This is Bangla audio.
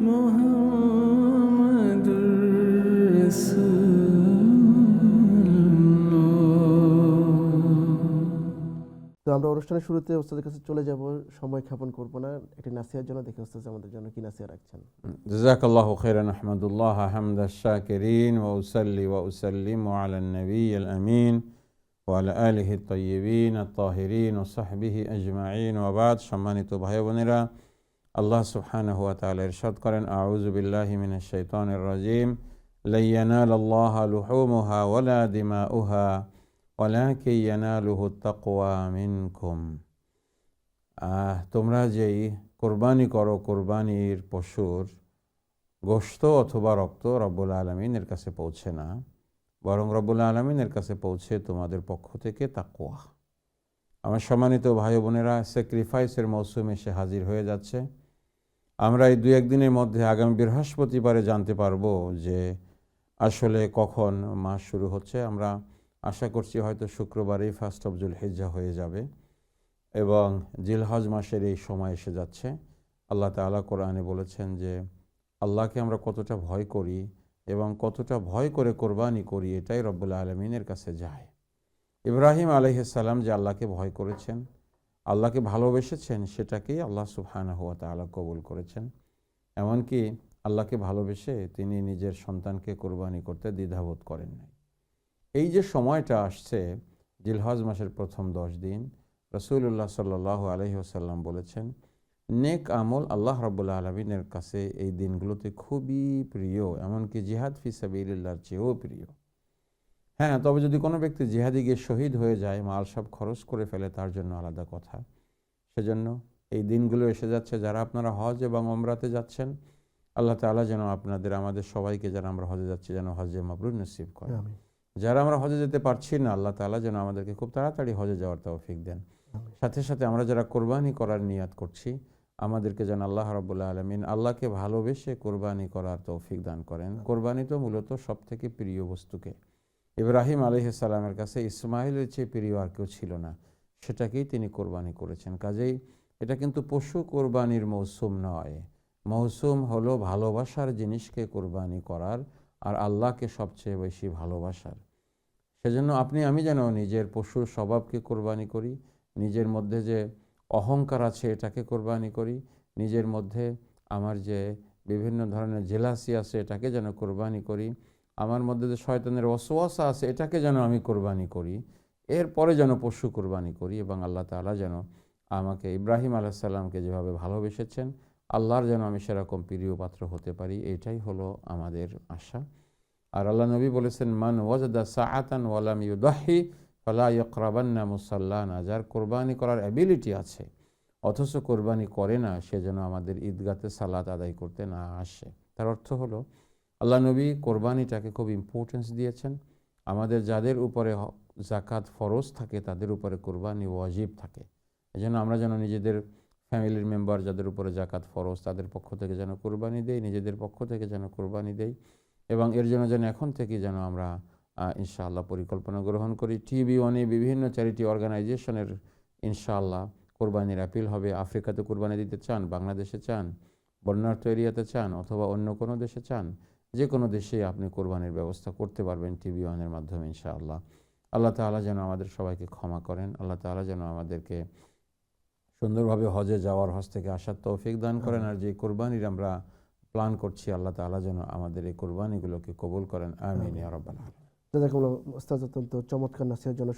আমরা অনুষ্ঠানের শুরুতে ওস্তাদের কাছে চলে যাব সময় খাপন করব না। একটি নাসিয়ার জন্য দেখে ওস্তাদ আমাদের জন্য কি নাসিয়া রাখছেন। জাযাকাল্লাহ খাইরান আহমদুল্লাহ হামদা শাকিরিন ওয়া উসাল্লি ওয়া উসাল্লিম আলা নবী আল আমিন ওয়ালা আলিহি তাইয়িবিন আত-তাহিরিন ওয়া সাহবিহি আজমাইন ওয়া বাদ। সম্মানিত ভাই বোনেরা আল্লাহ সুবহানাহু ওয়া তাআলা ইরশাদ করেন, আউযু বিল্লাহি মিনাশ শাইতানির রাজিম। লা ইয়ানালাল্লাহা লুহুমুহা ওয়ালা দিমাউহা ওয়ালাকিন ইয়ানালুহু তাকওয়া মিনকুম। তোমরা যেই কোরবানি করো, কোরবানির পশুর গোশত অথবা রক্ত রব্বুল আলমিনের কাছে পৌঁছে না, বরং রব্বুল আলমিনের কাছে পৌঁছে তোমাদের পক্ষ থেকে তাকুয়া আমার সম্মানিত ভাই বোনেরা স্যাক্রিফাইসের মৌসুম এসে হাজির হয়ে যাচ্ছে। আমরা এই দু একদিনের মধ্যে আগামী বৃহস্পতিবারে জানতে পারব যে আসলে কখন মাস শুরু হচ্ছে। আমরা আশা করছি হয়তো শুক্রবারেই ফার্স্ট অফ জুল হিজ্জা হয়ে যাবে এবং জিলহজ মাসের এই সময় এসে যাচ্ছে। আল্লাহ তাআলা কোরআনে বলেছেন যে, আল্লাহকে আমরা কতটা ভয় করি এবং কতটা ভয় করে কোরবানি করি, এটাই রব্বুল আলমিনের কাছে যায়। ইব্রাহিম আলহিসাল্লাম যে আল্লাহকে ভয় করেছেন, আল্লাহকে ভালোবেসেছেন, সেটাকেই আল্লাহ সুবহানাহু হুয়া তাআলা কবুল করেছেন। এমনকি আল্লাহকে ভালোবেসে তিনি নিজের সন্তানকে কোরবানি করতে দ্বিধাবোধ করেন নাই। এই যে সময়টা আসছে, জিলহজ মাসের প্রথম দশ দিন রসুল্লাহ সাল্লাহ আলহি আসাল্লাম বলেছেন, নেক আমল আল্লাহ রব্বুল্লা আলমিনের কাছে এই দিনগুলোতে খুবই প্রিয়, এমনকি জিহাদ ফি সাবিল্লার চেয়েও প্রিয়। হ্যাঁ তবে যদি কোনো ব্যক্তি জিহাদি গিয়ে শহীদ হয়ে যায় মাল সব খরচ করে ফেলে তার জন্য আলাদা কথা। সেজন্য এই দিনগুলো এসে যাচ্ছে যারা আপনারা হজ এবং ওমরাতে যাচ্ছেন আল্লাহ তাআলা যেন আপনাদের আমাদের সবাইকে যারা আমরা হজে যাচ্ছি যেন হজে মাবরুর নসিব করে যারা আমরা হজে যেতে পারছি না আল্লাহ তাআলা যেন আমাদেরকে খুব তাড়াতাড়ি হজে যাওয়ার তৌফিক দেন। সাথে সাথে আমরা যারা কোরবানি করার নিয়াত করছি আমাদেরকে যেন আল্লাহ রাবুল্লাহ আলমিন আল্লাহকে ভালোবেসে কোরবানি করার তৌফিক দান করেন। কোরবানি তো মূলত সব থেকে প্রিয় বস্তুকে। ইব্রাহিম আলহিসাল্লামের কাছে ইসমাইলের চেয়ে প্রিয় আর কেউ ছিল না। সেটাকেই তিনি কোরবানি করেছেন। কাজেই এটা কিন্তু পশু কোরবানির মৌসুম নয়। মৌসুম হলো ভালোবাসার জিনিসকে কোরবানি করার আর আল্লাহকে সবচেয়ে বেশি ভালোবাসার। সেজন্য আপনি, আমি যেন নিজের পশুর স্বভাবকে কোরবানি করি, নিজের মধ্যে যে অহংকার আছে এটাকে কোরবানি করি, নিজের মধ্যে আমার যে বিভিন্ন ধরনের জেলাসি আছে এটাকে যেন কোরবানি করি আমার মধ্যে যে শয়তানের অসোয়াসা আছে, এটাকে যেন আমি কোরবানি করি, এরপরে যেন পশু কোরবানি করি এবং আল্লাহ তাআলা যেন আমাকে ইব্রাহিম আলাইসাল্লামকে যেভাবে ভালোবেসেছেন, আল্লাহর যেন আমি সেরকম প্রিয় পাত্র হতে পারি, এটাই হলো আমাদের আশা। আর আল্লাহ নবী বলেছেন, মান ওয়াজদা সাহাতান ওয়ালাম ইউদাহি ফালা ইয়করাবান্না মুসাল্লানা যার কোরবানি করার অ্যাবিলিটি আছে, অথচ কোরবানি করে না, সে যেন আমাদের ঈদগাতে সালাত আদায় করতে না আসে। তার অর্থ হলো আল্লাহ নবী কোরবানিটাকে খুব ইম্পর্টেন্স দিয়েছেন। আমাদের যাদের উপরে জাকাত ফরজ থাকে, তাদের উপরে কোরবানি ওয়াজিব থাকে। এই জন্য আমরা যেন নিজেদের ফ্যামিলির মেম্বার যাদের উপরে জাকাত ফরজ, তাদের পক্ষ থেকে যেন কোরবানি দেই, নিজেদের পক্ষ থেকে যেন কোরবানি দেই এবং এর জন্য যেন এখন থেকে যেন আমরা ইনশাআল্লাহ পরিকল্পনা গ্রহণ করি। টিভি ওয়ানে বিভিন্ন চ্যারিটি অর্গানাইজেশনের ইনশাআল্লাহ কোরবানির অ্যাপিল হবে। আফ্রিকাতে কোরবানি দিতে চান, বাংলাদেশে চান, বন্যার্থ এরিয়াতে চান অথবা অন্য কোনো দেশে চান যে কোনো দেশে আপনি কোরবানির ব্যবস্থা করতে পারবেন টিভি ওয়ানের মাধ্যমে ইনশাআল্লাহ। আল্লাহ তাআলা যেন আমাদের সবাইকে ক্ষমা করেন। আল্লাহ তাআলা যেন আমাদেরকে সুন্দরভাবে হজে যাওয়ার হজ থেকে আসার তৌফিক দান করেন। আর যে কোরবানির আমরা প্ল্যান করছি আল্লাহ তাআলা যেন আমাদের এই কোরবানিগুলোকে কবুল করেন। আমিন রাব্বাল আলামিন। জাজাকুমুল্লাহ ওস্তাদ অত্যন্ত চমৎকার নাসিয়ার জন্য